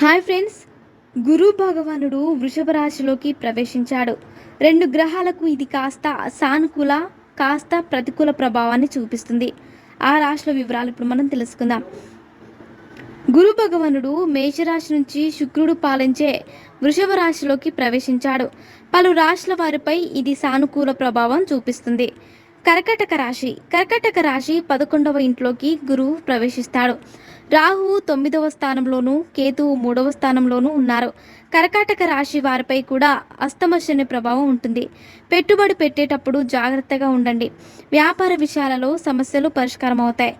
Hi friends. గురు భగవానుడు వృషభ రాశిలోకి ప్రవేశించాడు. రెండు గ్రహాలకు ఇది కాస్త సానుకూల కాస్త ప్రతికూల ప్రభావాన్ని చూపిస్తుంది. ఆ రాశుల వివరాలు ఇప్పుడు మనం తెలుసుకుందాం. గురు భగవానుడు మేషరాశి నుంచి శుక్రుడు పాలించే వృషభ రాశిలోకి ప్రవేశించాడు. పలు రాశుల వారిపై ఇది సానుకూల ప్రభావం చూపిస్తుంది. కర్కటక రాశి. కర్కటక రాశి పదకొండవ ఇంట్లోకి గురువు ప్రవేశిస్తాడు. రాహువు తొమ్మిదవ స్థానంలోనూ కేతువు మూడవ స్థానంలోనూ ఉన్నారు. కర్కాటక రాశి వారిపై కూడా అస్తమ శని ప్రభావం ఉంటుంది. పెట్టుబడి పెట్టేటప్పుడు జాగ్రత్తగా ఉండండి. వ్యాపార విషయాలలో సమస్యలు పరిష్కారం అవుతాయి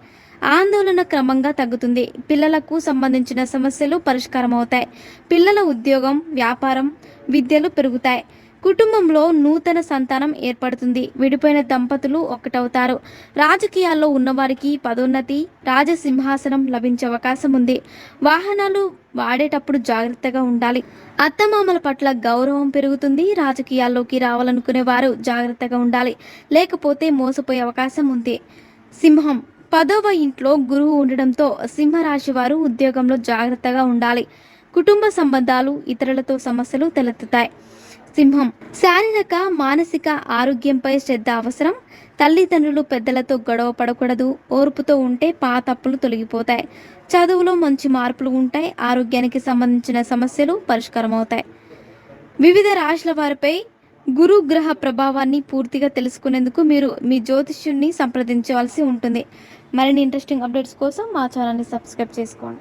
ఆందోళన క్రమంగా తగ్గుతుంది. పిల్లలకు సంబంధించిన సమస్యలు పరిష్కారం అవుతాయి పిల్లల ఉద్యోగం వ్యాపారం విద్యలు పెరుగుతాయి. కుటుంబంలో నూతన సంతానం ఏర్పడుతుంది. విడిపోయిన దంపతులు ఒకటవుతారు రాజకీయాల్లో ఉన్నవారికి పదోన్నతి రాజసింహాసనం లభించే అవకాశం ఉంది. వాహనాలు వాడేటప్పుడు జాగ్రత్తగా ఉండాలి. అత్తమామల పట్ల గౌరవం పెరుగుతుంది. రాజకీయాల్లోకి రావాలనుకునే వారు జాగ్రత్తగా ఉండాలి. లేకపోతే మోసపోయే అవకాశం ఉంది. సింహం. పదవ ఇంట్లో గురువు ఉండడంతో సింహరాశి వారు ఉద్యోగంలో జాగ్రత్తగా ఉండాలి. కుటుంబ సంబంధాలు ఇతరులతో సమస్యలు తలెత్తుతాయి. సింహం. శారీరక మానసిక ఆరోగ్యంపై శ్రద్ధ అవసరం. తల్లిదండ్రులు పెద్దలతో గొడవ పడకూడదు. ఓర్పుతో ఉంటే పాతప్పులు తొలగిపోతాయి. చదువులో మంచి మార్పులు ఉంటాయి. ఆరోగ్యానికి సంబంధించిన సమస్యలు పరిష్కారం అవుతాయి వివిధ రాశుల వారిపై గురు గ్రహ ప్రభావాన్ని పూర్తిగా తెలుసుకునేందుకు మీరు మీ జ్యోతిష్యుడిని సంప్రదించవలసి ఉంటుంది. మరిన్ని ఇంట్రెస్టింగ్ అప్డేట్స్ కోసం మా ఛానల్ని సబ్స్క్రైబ్ చేసుకోండి.